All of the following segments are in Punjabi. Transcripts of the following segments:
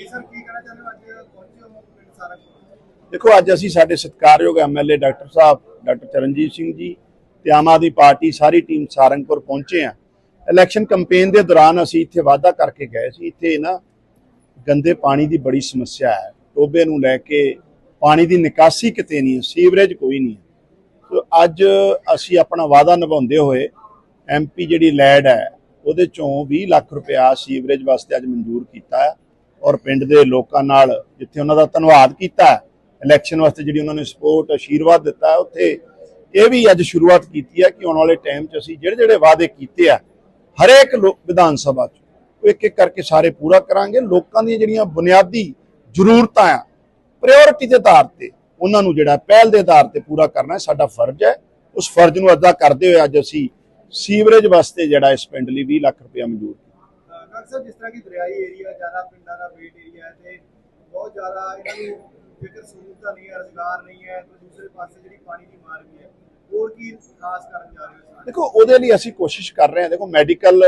ਜੀ, ਸਰ, ਕੀ ਕਹਿਣਾ ਚਾਹੁੰਦੇ ਹੋ? ਅੱਜ ਪਹੁੰਚੇ ਹੋ ਪਿੰਡ ਸਾਰੰਗਪੁਰ ਦੇਖੋ, ਅੱਜ ਅਸੀਂ ਸਾਡੇ ਸਤਿਕਾਰਯੋਗ ਐਮਐਲਏ ਡਾਕਟਰ ਸਾਹਿਬ, ਡਾਕਟਰ ਚਰਨਜੀਤ ਸਿੰਘ ਜੀ ਤੇ ਆਮ ਆਦਮੀ ਪਾਰਟੀ ਸਾਰੀ ਟੀਮ ਸਾਰੰਗਪੁਰ ਪਹੁੰਚੇ ਆ ਇਲੈਕਸ਼ਨ ਕੈਂਪੇਨ ਦੇ ਦੌਰਾਨ ਅਸੀਂ ਇੱਥੇ ਵਾਅਦਾ ਕਰਕੇ ਗਏ ਸੀ, ਇੱਥੇ ਨਾ ਗੰਦੇ ਪਾਣੀ ਦੀ ਬੜੀ ਸਮੱਸਿਆ ਹੈ। ਟੋਬੇ ਨੂੰ ਲੈ ਕੇ ਪਾਣੀ ਦੀ ਨਿਕਾਸੀ ਕਿਤੇ ਨਹੀਂ ਹੈ, ਸੀਵਰੇਜ ਕੋਈ ਨਹੀਂ ਹੈ। ਸੋ ਅੱਜ ਅਸੀਂ ਆਪਣਾ ਵਾਅਦਾ ਨਿਭਾਉਂਦੇ ਹੋਏ ਐਮਪੀ ਜਿਹੜੀ ਲੈਡ ਹੈ, ਉਹਦੇ ਚੋਂ 20 ਲੱਖ ਰੁਪਇਆ ਸੀਵਰੇਜ ਵਾਸਤੇ ਅੱਜ ਮਨਜ਼ੂਰ ਕੀਤਾ ਹੈ। ਔਰ ਪਿੰਡ ਦੇ ਲੋਕਾਂ ਨਾਲ ਜਿੱਥੇ ਉਹਨਾਂ ਦਾ ਧੰਨਵਾਦ ਕੀਤਾ ਇਲੈਕਸ਼ਨ ਵਾਸਤੇ ਜਿਹੜੀ ਉਹਨਾਂ ਨੇ ਸਪੋਰਟ ਅਸ਼ੀਰਵਾਦ ਦਿੱਤਾ ਹੈ, ਉੱਥੇ ਇਹ ਵੀ ਅੱਜ ਸ਼ੁਰੂਆਤ ਕੀਤੀ ਹੈ ਕਿ ਆਉਣ ਵਾਲੇ ਟਾਈਮ 'ਚ ਅਸੀਂ ਜਿਹੜੇ ਜਿਹੜੇ ਵਾਅਦੇ ਕੀਤੇ ਆ, ਹਰੇਕ ਲੋ- ਵਿਧਾਨ ਸਭਾ 'ਚ, ਉਹ ਇੱਕ ਇੱਕ ਕਰਕੇ ਸਾਰੇ ਪੂਰਾ ਕਰਾਂਗੇ। ਲੋਕਾਂ ਦੀਆਂ ਜਿਹੜੀਆਂ ਬੁਨਿਆਦੀ ਜ਼ਰੂਰਤਾਂ ਆ ਪ੍ਰਾਇੋਰਟੀ ਦੇ ਆਧਾਰ ਤੇ ਉਹਨਾਂ ਨੂੰ ਜਿਹੜਾ ਪਹਿਲ ਦੇ ਆਧਾਰ ਤੇ ਪੂਰਾ ਕਰਨਾ ਸਾਡਾ ਫਰਜ਼ ਹੈ। ਉਸ ਫਰਜ਼ ਨੂੰ ਅਦਾ ਕਰਦੇ ਹੋਏ ਅੱਜ ਅਸੀਂ ਸੀਵਰੇਜ ਵਾਸਤੇ ਜਿਹੜਾ ਇਸ ਪਿੰਡ ਲਈ 20 ਲੱਖ ਰੁਪਇਆ ਮਨਜ਼ੂਰ ਕੀਤਾ ਜਿਸ ਤਰ੍ਹਾਂ ਕਿ ਦਰਿਆਈ ਏਰੀਆ ਜ਼ਿਆਦਾ ਪਿੰਡਾਂ ਦਾ ਵੇਟ ਏਰੀਆ ਹੈ ਤੇ ਬਹੁਤ ਜ਼ਿਆਦਾ ਇਹਨਾਂ ਨੂੰ ਜੇਕਰ ਸਹੂਲਤਾਂ ਨਹੀਂ ਹੈ, ਰੁਜ਼ਗਾਰ ਨਹੀਂ ਹੈ, ਤੇ ਦੂਸਰੇ ਪਾਸੇ ਜਿਹੜੀ ਪਾਣੀ ਦੀ ਮਾਰ ਵੀ ਹੈ। ਹੋਰ ਕੀ ਖਾਸ ਕਰਨ ਜਾ ਰਹੇ ਹੋ ਦੇਖੋ, ਉਹਦੇ ਲਈ ਅਸੀਂ ਕੋਸ਼ਿਸ਼ ਕਰ ਰਹੇ ਹਾਂ। ਦੇਖੋ ਮੈਡੀਕਲ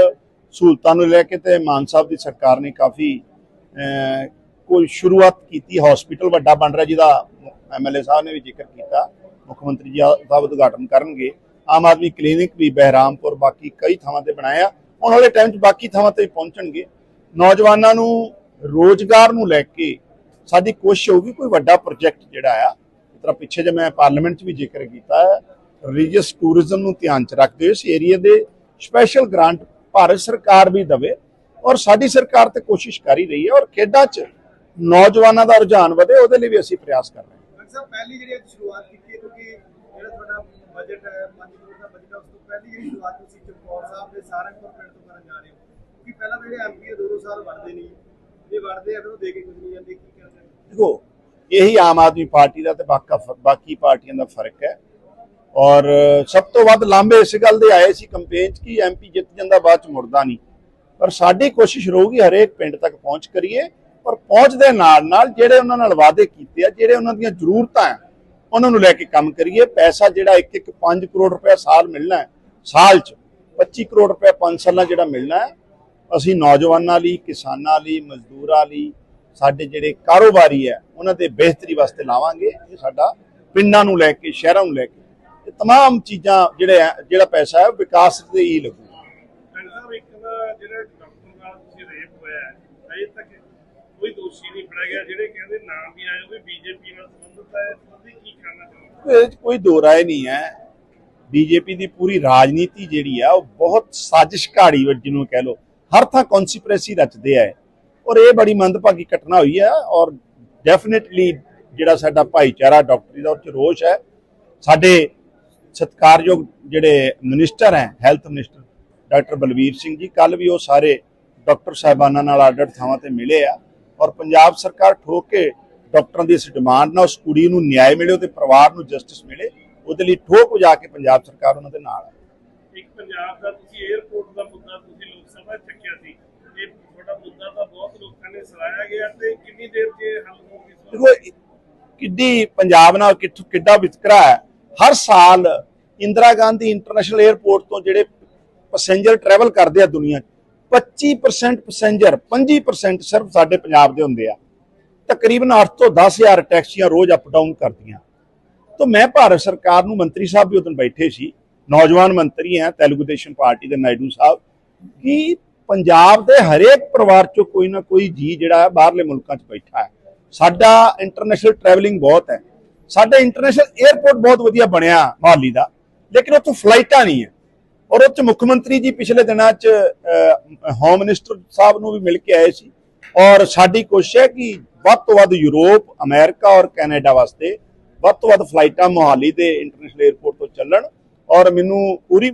ਸਹੂਲਤਾਂ ਨੂੰ ਲੈ ਕੇ ਤੇ ਮਾਨ ਸਾਹਿਬ ਦੀ ਸਰਕਾਰ ਨੇ ਕਾਫੀ ਕੋਈ ਸ਼ੁਰੂਆਤ ਕੀਤੀ ਹਸਪੀਟਲ ਵੱਡਾ ਬਣ ਰਿਹਾ, ਜਿਹਦਾ ਐਮਐਲਏ ਸਾਹਿਬ ਨੇ ਵੀ ਜ਼ਿਕਰ ਕੀਤਾ। ਮੁੱਖ ਮੰਤਰੀ ਜੀ ਸਾਹਿਬ ਉਦਘਾਟਨ ਕਰਨਗੇ। ਆਮ ਆਦਮੀ ਕਲੀਨਿਕ ਵੀ ਬਹਿਰਾਮਪੁਰ, ਬਾਕੀ ਕਈ ਥਾਵਾਂ ਤੇ ਬਣਾਇਆ। ਆਉਣ ਵਾਲੇ ਟਾਈਮ 'ਚ ਬਾਕੀ ਥਾਵਾਂ ਤੇ ਪਹੁੰਚਣਗੇ। ਨੌਜਵਾਨਾਂ ਨੂੰ ਰੋਜ਼ਗਾਰ ਨੂੰ ਲੈ ਕੇ ਸਾਡੀ ਕੋਸ਼ਿਸ਼ ਹੋਊਗੀ ਕੋਈ ਵੱਡਾ ਪ੍ਰੋਜੈਕਟ ਜਿਹੜਾ ਆ ਤਰ੍ਹਾਂ ਪਿੱਛੇ ਜੇ ਮੈਂ ਪਾਰਲੀਮੈਂਟ 'ਚ ਵੀ ਜ਼ਿਕਰ ਕੀਤਾ ਰਿਲੀਜੀਅਸ ਟੂਰਿਜ਼ਮ ਨੂੰ ਧਿਆਨ 'ਚ ਰੱਖਦੇ ਹੋਏ ਇਸ ਏਰੀਆ ਦੇ ਸਪੈਸ਼ਲ ਗ੍ਰਾਂਟ ਭਾਰਤ ਸਰਕਾਰ ਵੀ ਦਵੇ ਔਰ ਸਾਡੀ ਸਰਕਾਰ ਤੇ ਕੋਸ਼ਿਸ਼ ਕਰ ਹੀ ਰਹੀ ਹੈ ਔਰ ਖੇਡਾਂ 'ਚ ਨੌਜਵਾਨਾਂ ਦਾ ਰੁਝਾਨ ਵਧੇ, ਉਹਦੇ ਲਈ ਵੀ ਅਸੀਂ ਪ੍ਰਯਾਸ ਕਰ ਰਹੇ ਹਾਂ। ਡਾਕਟਰ ਪਹਿਲੀ ਜਿਹੜੀ ਅੱਜ ਸ਼ੁਰੂਆਤ ਕੀਤੀ ਹੈ, ਕਿਉਂਕਿ ਜਿਹੜਾ ਤੁਹਾਡਾ ਬਜਟ ਹੈ 5 ਕਰੋੜ ਪਹਿਲੀ ਜਿਹੜੀ ਸ਼ੁਰੂਆਤ ਤੁਸੀਂ ਚਮਕੌਰ ਸਾਹਿਬ ਦੇ ਸਾਰੰਗਪੁਰ ਪਿੰਡ ਤੋਂ ਕਰਨ ਜਾ ਰਹੇ ਹੋ, ਕਿਉਂਕਿ ਪਹਿਲਾਂ ਜਿਹੜੇ ਐਮਪੀ ਦੋ ਦੋ ਸਾਲ ਵੜਦੇ ਨਹੀਂ। ਜੇ ਵੜਦੇ ਆ, ਫਿਰ ਉਹ ਦੇ ਕੇ ਕੁਝ ਨਹੀਂ ਜਾਂਦੇ, ਕੀ ਕਰਦੇ ਦੇਖੋ, ਇਹੀ ਆਮ ਆਦਮੀ ਪਾਰਟੀ ਦਾ ਤੇ ਬਾਕੀ ਪਾਰਟੀਆਂ ਦਾ ਫ਼ਰਕ ਹੈ। ਔਰ ਸਭ ਤੋਂ ਵੱਧ ਲਾਂਭੇ ਇਸ ਗੱਲ ਦੇ ਆਏ ਸੀ ਕੰਪੇਨ 'ਚ ਕਿ ਐਮਪੀ ਜਿੱਤ ਜਾਂਦਾ ਬਾਅਦ ਚ ਮੁੜਦਾ ਨਹੀਂ। ਪਰ ਸਾਡੀ ਕੋਸ਼ਿਸ਼ ਰਹੂਗੀ ਹਰੇਕ ਪਿੰਡ ਤੱਕ ਪਹੁੰਚ ਕਰੀਏ, ਪਰ ਪਹੁੰਚ ਦੇ ਨਾਲ ਨਾਲ ਜਿਹੜੇ ਉਹਨਾਂ ਨਾਲ ਵਾਅਦੇ ਕੀਤੇ ਆ, ਜਿਹੜੇ ਉਹਨਾਂ ਦੀਆਂ ਜ਼ਰੂਰਤਾਂ ਆ, ਉਹਨਾਂ ਨੂੰ ਲੈ ਕੇ ਕੰਮ ਕਰੀਏ। ਪੈਸਾ ਜਿਹੜਾ ਇੱਕ ਇੱਕ 5 ਕਰੋੜ ਰੁਪਏ ਸਾਲ ਮਿਲਣਾ ਹੈ ਸਾਲ 'ਚ 25 ਕਰੋੜ ਰੁਪਏ 5 ਸਾਲਾਂ ਜਿਹੜਾ ਮਿਲਣਾ ਹੈ ਅਸੀਂ ਨੌਜਵਾਨਾਂ ਲਈ ਕਿਸਾਨਾਂ ਲਈ ਮਜ਼ਦੂਰਾਂ ਲਈ ਸਾਡੇ ਜਿਹੜੇ ਕਾਰੋਬਾਰੀ ਹੈ ਉਹਨਾਂ ਦੇ ਬਿਹਤਰੀ ਵਾਸਤੇ ਲਾਵਾਂਗੇ ਇਹ ਸਾਡਾ ਪਿੰਡਾਂ ਨੂੰ ਲੈ ਕੇ ਸ਼ਹਿਰਾਂ ਨੂੰ ਲੈ ਕੇ ਇਹ तमाम ਚੀਜ਼ਾਂ ਜਿਹੜੇ ਹੈ- ਜਿਹੜਾ ਪੈਸਾ ਹੈ ਉਹ ਵਿਕਾਸ ਦੇ ਹੀ ਲੱਗੂਗਾ ਡਾਕਟਰ ਸਾਹਿਬ ਇੱਕ ਨਾ ਜਿਹੜਾ ਡਾਕਟਰ ਨਾਲ ਤੁਸੀਂ ਰੇਪ ਹੋਇਆ ਹੈ ਅਜੇ ਤੱਕ ਕੋਈ ਦੋਸ਼ੀ ਨਹੀਂ ਫੜਿਆ ਗਿਆ ਜਿਹੜੇ ਕਹਿੰਦੇ ਨਾਮ ਵੀ ਆਏ ਉਹ ਵੀ ਬੀਜੇਪੀ ਨਾਲ ਸੰਬੰਧਿਤ ਹੈ ਤੁਸੀਂ ਕੀ ਕਹਿਣਾ ਚਾਹੁੰਦੇ ਇਹਦੇ 'ਚ ਕੋਈ ਦੋ ਰਾਏ ਨਹੀਂ ਹੈ ਬੀਜੇਪੀ ਦੀ ਪੂਰੀ ਰਾਜਨੀਤੀ ਜਿਹੜੀ ਆ, ਉਹ ਬਹੁਤ ਸਾਜਿਸ਼ ਘਾੜੀ ਜਿਹਨੂੰ ਕਹਿ ਲੋ ਹਰ ਥਾਂ ਕਨਸਪੀਰੇਸੀ ਰਚਦੇ ਆ ਔਰ ਇਹ ਬੜੀ ਮੰਦਭਾਗੀ ਘਟਨਾ ਹੋਈ ਹੈ ਔਰ ਡੈਫੀਨਿਟਲੀ ਜਿਹੜਾ ਸਾਡਾ ਭਾਈਚਾਰਾ ਡਾਕਟਰੀ ਦਾ, ਉਹ 'ਚ ਰੋਸ਼ ਹੈ। ਸਾਡੇ ਸਤਿਕਾਰਯੋਗ ਜਿਹੜੇ ਮਿਨਿਸਟਰ ਹੈ health minister doctor Balbir Singh ji ਕੱਲ ਵੀ ਉਹ ਸਾਰੇ ਡਾਕਟਰ ਸਾਹਿਬਾਨਾਂ ਨਾਲ ਆਰਡਰ ਥਾਵਾਂ ਤੇ ਮਿਲੇ ਆ। ਔਰ ਪੰਜਾਬ ਸਰਕਾਰ ਠੋਕ ਕੇ ਡਾਕਟਰਾਂ ਦੀ ਇਸ ਡਿਮਾਂਡ ਨਾਲ ਉਸ ਕੁੜੀ ਨੂੰ ਨਿਆਂ ਮਿਲੇ, ਉਹਦੇ ਪਰਿਵਾਰ ਨੂੰ ਜਸਟਿਸ ਮਿਲੇ। ਉਹਦੇ ਲਈ ਠੋਕ ਵਜਾ ਕੇ ਪੰਜਾਬ ਸਰਕਾਰ ਉਹਨਾਂ ਦੇ ਨਾਲ ਹੈ। ਇੱਕ ਪੰਜਾਬ ਦਾ ਤੁਸੀਂ 에어ਪੋਰਟ ਦਾ ਮੁੱਦਾ ਤੁਸੀਂ ਲੋਕ ਸਭਾ ਚੱਕਿਆ ਸੀ। ਇਹ ਤੁਹਾਡਾ ਮੁੱਦਾ ਤਾਂ ਬਹੁਤ ਲੋਕਾਂ ਨੇ ਸਲਾਇਆ ਗਿਆ ਤੇ ਕਿੰਨੀ ਦੇਰ 'ਚ ਹੱਲ ਹੋਊਗੀ ਦੇਖੋ ਕਿੱਡੀ ਪੰਜਾਬ ਨਾਲ ਕਿੱਥੋਂ ਕਿੱਡਾ ਵਿਤਕਰਾ ਹੈ। ਹਰ ਸਾਲ ਇੰਦਰਾ ਗਾਂਧੀ ਇੰਟਰਨੈਸ਼ਨਲ 에어ਪੋਰਟ ਤੋਂ ਜਿਹੜੇ ਪੈਸੇਂਜਰ ਟਰੈਵਲ ਕਰਦੇ ਆ ਦੁਨੀਆ 'ਚ 25% ਪੈਸੇਂਜਰ 25% ਸਿਰਫ ਸਾਡੇ ਪੰਜਾਬ ਦੇ ਹੁੰਦੇ ਆ। ਤਕਰੀਬਨ 8 ਤੋਂ 10000 ਟੈਕਸੀਆਂ ਰੋਜ਼ ਅਪਡਾਊਨ ਕਰਦੀਆਂ। ਤਾਂ ਮੈਂ ਭਾਰਤ ਸਰਕਾਰ ਨੂੰ ਮੰਤਰੀ ਸਾਹਿਬ ਵੀ ਉਦੋਂ ਬੈਠੇ ਸੀ, ਨੌਜਵਾਨ ਮੰਤਰੀ ਹੈ, ਤੇਲਗੂ ਦੇਸ਼ਮ ਪਾਰਟੀ ਦੇ ਨਾਇਡੂ ਸਾਹਿਬ, ਕਿ ਪੰਜਾਬ ਦੇ ਹਰੇਕ ਪਰਿਵਾਰ ਚੋਂ ਕੋਈ ਨਾ ਕੋਈ ਜੀ ਜਿਹੜਾ ਬਾਹਰਲੇ ਮੁਲਕਾਂ 'ਚ ਬੈਠਾ ਹੈ। ਸਾਡਾ ਇੰਟਰਨੈਸ਼ਨਲ ਟਰੈਵਲਿੰਗ ਬਹੁਤ ਹੈ। ਸਾਡਾ ਇੰਟਰਨੈਸ਼ਨਲ 에ਅਰਪੋਰਟ ਬਹੁਤ ਵਧੀਆ ਬਣਿਆ ਮੋਹਾਲੀ ਦਾ, ਲੇਕਿਨ ਉੱਥੋਂ ਫਲਾਈਟਾਂ ਨਹੀਂ ਹੈ। ਔਰ ਉੱਥੇ ਮੁੱਖ ਮੰਤਰੀ ਜੀ ਪਿਛਲੇ ਦਿਨਾਂ 'ਚ ਹੋਮ ਮਿਨਿਸਟਰ ਸਾਹਿਬ ਨੂੰ ਵੀ ਮਿਲ ਕੇ ਆਏ ਸੀ। ਔਰ ਸਾਡੀ ਕੋਸ਼ਿਸ਼ ਹੈ ਕਿ ਵੱਧ ਤੋਂ ਵੱਧ ਯੂਰਪ ਅਮਰੀਕਾ ਔਰ ਕੈਨੇਡਾ ਵਾਸਤੇ ਵੱਧ ਤੋਂ ਵੱਧ ਫਲਾਈਟਾਂ ਮੋਹਾਲੀ ਦੇ ਇੰਟਰਨੈਸ਼ਨਲ 에ਅਰਪੋਰਟ ਤੋਂ ਚੱਲਣ ਔਰ ਮੈਨੂੰ ਪੂਰੀ